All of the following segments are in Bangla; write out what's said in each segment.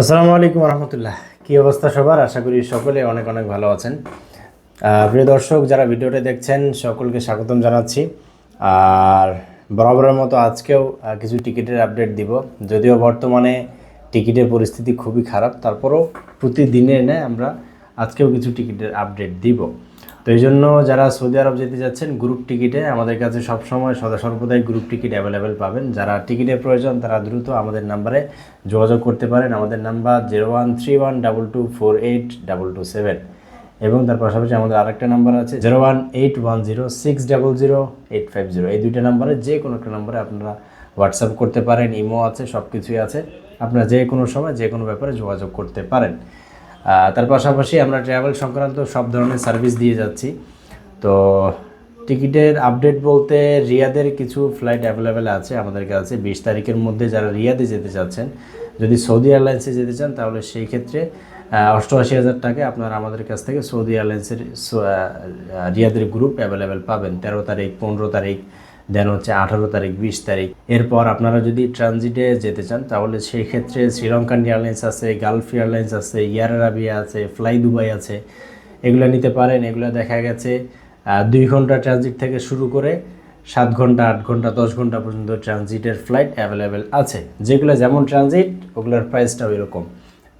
আসসালামু আলাইকুম রহমতুল্লাহ। কী অবস্থা সবার? আশা করি সকলে অনেক অনেক ভালো আছেন। প্রিয় দর্শক, যারা ভিডিওটা দেখছেন, সকলকে স্বাগতম জানাচ্ছি। আর বরাবরের মতো আজকেও কিছু টিকিটের আপডেট দিব। যদিও বর্তমানে টিকিটের পরিস্থিতি খুবই খারাপ, তারপরেও প্রতিদিনের নেয় আমরা আজকেও কিছু টিকিটের আপডেট দিব। তো এই জন্য যারা সৌদি আরব যেতে যাচ্ছেন গ্রুপ টিকিটে আমাদের কাছে সবসময় সদা সর্বদাই গ্রুপ টিকিট অ্যাভেলেবেল পাবেন। যারা টিকিটের প্রয়োজন, তারা দ্রুত আমাদের নাম্বারে যোগাযোগ করতে পারেন। আমাদের number zero one three one double two four eight double two seven এবং তার পাশাপাশি আমাদের আরেকটা নাম্বার আছে zero one eight one zero six double zero eight five zero এই দুইটা নাম্বারে যে কোনো একটা নাম্বারে আপনারা হোয়াটসঅ্যাপ করতে পারেন, ইমো আছে সব কিছুই আছে। আপনারা যে কোনো সময়, যে কোনো ব্যাপারে যোগাযোগ করতে পারেন। তার পাশাপাশি আমরা ট্রাভেল সংক্রান্ত সব ধরনের সার্ভিস দিয়ে যাচ্ছি। তো টিকিটের আপডেট বলতে রিয়াদের কিছু ফ্লাইট অ্যাভেলেবেল আছে আমাদের কাছে। বিশ তারিখের মধ্যে যারা রিয়াদে যেতে চাচ্ছেন, যদি সৌদি এয়ারলাইন্সে যেতে চান, তাহলে সেই ক্ষেত্রে অষ্টআশি হাজার টাকায় আপনারা আমাদের কাছ থেকে সৌদি এয়ারলাইন্সের রিয়াদের গ্রুপ অ্যাভেলেবেল পাবেন। তেরো তারিখ, পনেরো তারিখ দেন হচ্ছে আঠারো তারিখ, বিশ তারিখ। এরপর আপনারা যদি ট্রানজিটে যেতে চান, তাহলে সেই ক্ষেত্রে শ্রীলঙ্কান এয়ারলাইন্স আছে গালফ এয়ারলাইন্স আছে ইয়ার আরাবিয়া আছে ফ্লাই দুবাই আছে। এগুলো নিতে পারেন। এগুলো দেখা গেছে দুই ঘণ্টা ট্রানজিট থেকে শুরু করে সাত ঘণ্টা, আট ঘণ্টা, দশ ঘণ্টা পর্যন্ত ট্রানজিটের ফ্লাইট অ্যাভেলেবেল আছে। যেগুলো যেমন ট্রানজিট ওগুলোর প্রাইসটাও এরকম।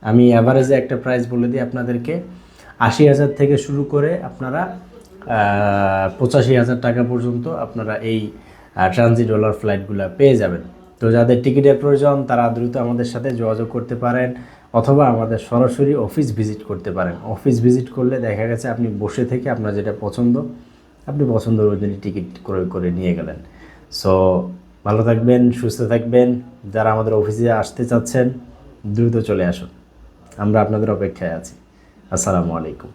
আমি অ্যাভারেজে একটা প্রাইস বলে দিই আপনাদেরকে। আশি হাজার থেকে শুরু করে আপনারা পঁচাশি হাজার টাকা পর্যন্ত আপনারা এই ট্রানজিট ডলার ফ্লাইটগুলো পেয়ে যাবেন। তো যাদের টিকিটের প্রয়োজন, তারা দ্রুত আমাদের সাথে যোগাযোগ করতে পারেন অথবা আমাদের সরাসরি অফিস ভিজিট করতে পারেন। অফিস ভিজিট করলে দেখা গেছে আপনি বসে থেকে আপনার যেটা পছন্দ, আপনি পছন্দ অনুযায়ী টিকিট ক্রয় করে নিয়ে গেলেন। সো ভালো থাকবেন, সুস্থ থাকবেন। যারা আমাদের অফিসে আসতে চাচ্ছেন, দ্রুত চলে আসুন। আমরা আপনাদের অপেক্ষায় আছি। আসসালামু আলাইকুম।